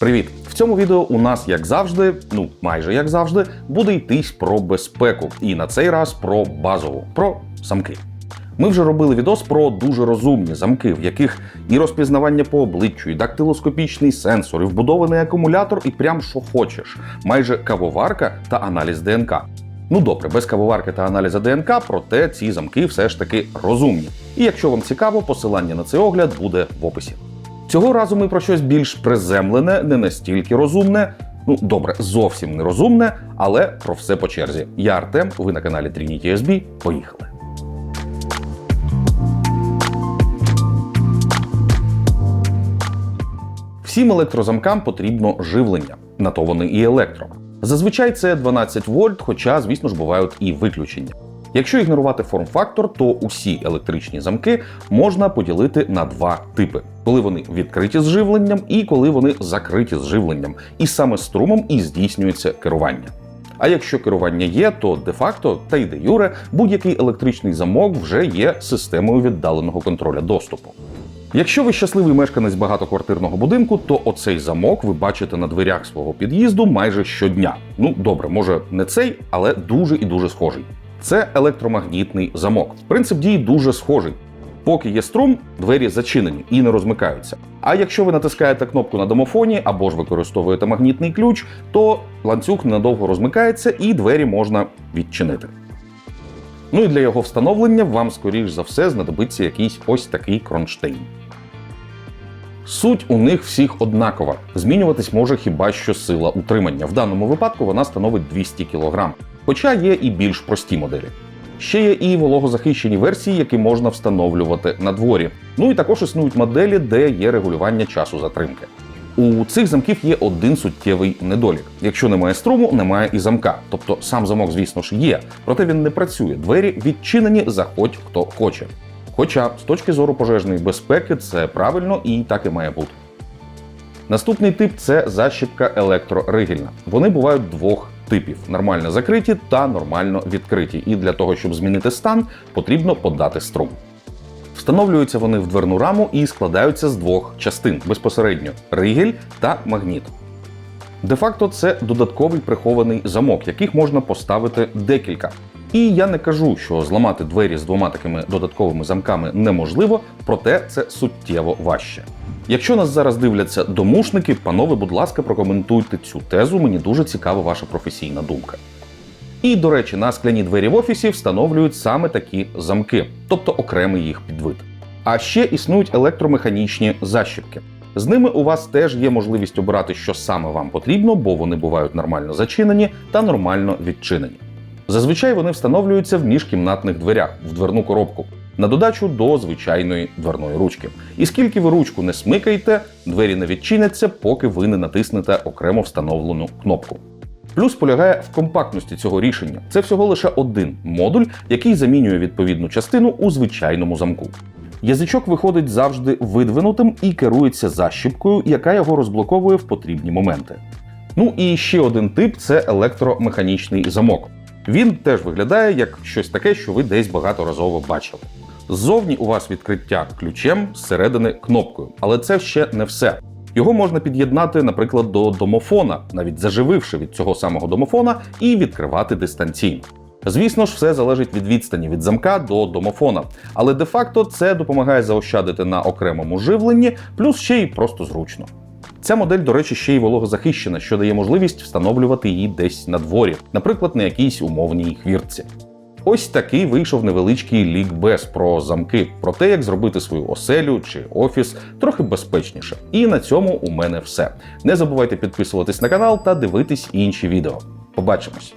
Привіт! В цьому відео у нас, як завжди, ну майже як завжди, буде йтись про безпеку. І на цей раз про базову, про замки. Ми вже робили відос про дуже розумні замки, в яких і розпізнавання по обличчю, і дактилоскопічний сенсор, і вбудований акумулятор, і прям що хочеш. Майже кавоварка та аналіз ДНК. Ну добре, без кавоварки та аналіза ДНК, проте ці замки все ж таки розумні. І якщо вам цікаво, посилання на цей огляд буде в описі. Цього разу ми про щось більш приземлене, не настільки розумне. Ну, добре, зовсім не розумне, але про все по черзі. Я Артем, ви на каналі Trinity SB. Поїхали. Всім електрозамкам потрібно живлення, на то вони і електро. Зазвичай це 12 вольт, хоча, звісно ж, бувають і виключення. Якщо ігнорувати форм-фактор, то усі електричні замки можна поділити на два типи: коли вони відкриті з живленням і коли вони закриті з живленням, і саме струмом і здійснюється керування. А якщо керування є, то де-факто та й де юре будь-який електричний замок вже є системою віддаленого контроля доступу. Якщо ви щасливий мешканець багатоквартирного будинку, то оцей замок ви бачите на дверях свого під'їзду майже щодня. Ну добре, може не цей, але дуже і дуже схожий. Це електромагнітний замок. Принцип дії дуже схожий. Поки є струм, двері зачинені і не розмикаються. А якщо ви натискаєте кнопку на домофоні або ж використовуєте магнітний ключ, то ланцюг ненадовго розмикається і двері можна відчинити. Ну і для його встановлення вам, скоріш за все, знадобиться якийсь ось такий кронштейн. Суть у них всіх однакова. Змінюватись може хіба що сила утримання. В даному випадку вона становить 200 кг. Хоча є і більш прості моделі. Ще є і вологозахищені версії, які можна встановлювати на дворі. Ну і також існують моделі, де є регулювання часу затримки. У цих замків є один суттєвий недолік. Якщо немає струму, немає і замка. Тобто сам замок, звісно ж, є, проте він не працює. Двері відчинені, заходь хто хоче. Хоча з точки зору пожежної безпеки це правильно і так і має бути. Наступний тип це защіпка електроригельна. Вони бувають двох типів: нормально закриті та нормально відкриті. І для того, щоб змінити стан, потрібно подати струм. Встановлюються вони в дверну раму і складаються з двох частин безпосередньо ригель та магніт. Де-факто це додатковий прихований замок, яких можна поставити декілька. І я не кажу, що зламати двері з двома такими додатковими замками неможливо, проте це суттєво важче. Якщо нас зараз дивляться домушники, панове, будь ласка, прокоментуйте цю тезу, мені дуже цікава ваша професійна думка. І, до речі, на скляні двері в офісі встановлюють саме такі замки, тобто окремий їх підвид. А ще існують електромеханічні защіпки. З ними у вас теж є можливість обирати, що саме вам потрібно, бо вони бувають нормально зачинені та нормально відчинені. Зазвичай вони встановлюються в міжкімнатних дверях в дверну коробку на додачу до звичайної дверної ручки. І скільки ви ручку не смикаєте, двері не відчиняться, поки ви не натиснете окремо встановлену кнопку. Плюс полягає в компактності цього рішення. Це всього лише один модуль, який замінює відповідну частину у звичайному замку. Язичок виходить завжди видвинутим і керується защіпкою, яка його розблоковує в потрібні моменти. Ну і ще один тип це електромеханічний замок. Він теж виглядає як щось таке, що ви десь багаторазово бачили. Ззовні у вас відкриття ключем, зсередини кнопкою, але це ще не все. Його можна під'єднати, наприклад, до домофона, навіть зажививши від цього самого домофона, і відкривати дистанційно. Звісно ж, все залежить від відстані від замка до домофона, але де-факто це допомагає заощадити на окремому живленні, плюс ще й просто зручно. Ця модель, до речі, ще й вологозахищена, що дає можливість встановлювати її десь на дворі, наприклад, на якійсь умовній хвіртці. Ось такий вийшов невеличкий лікбез про замки, про те, як зробити свою оселю чи офіс трохи безпечніше. І на цьому у мене все. Не забувайте підписуватись на канал та дивитись інші відео. Побачимось!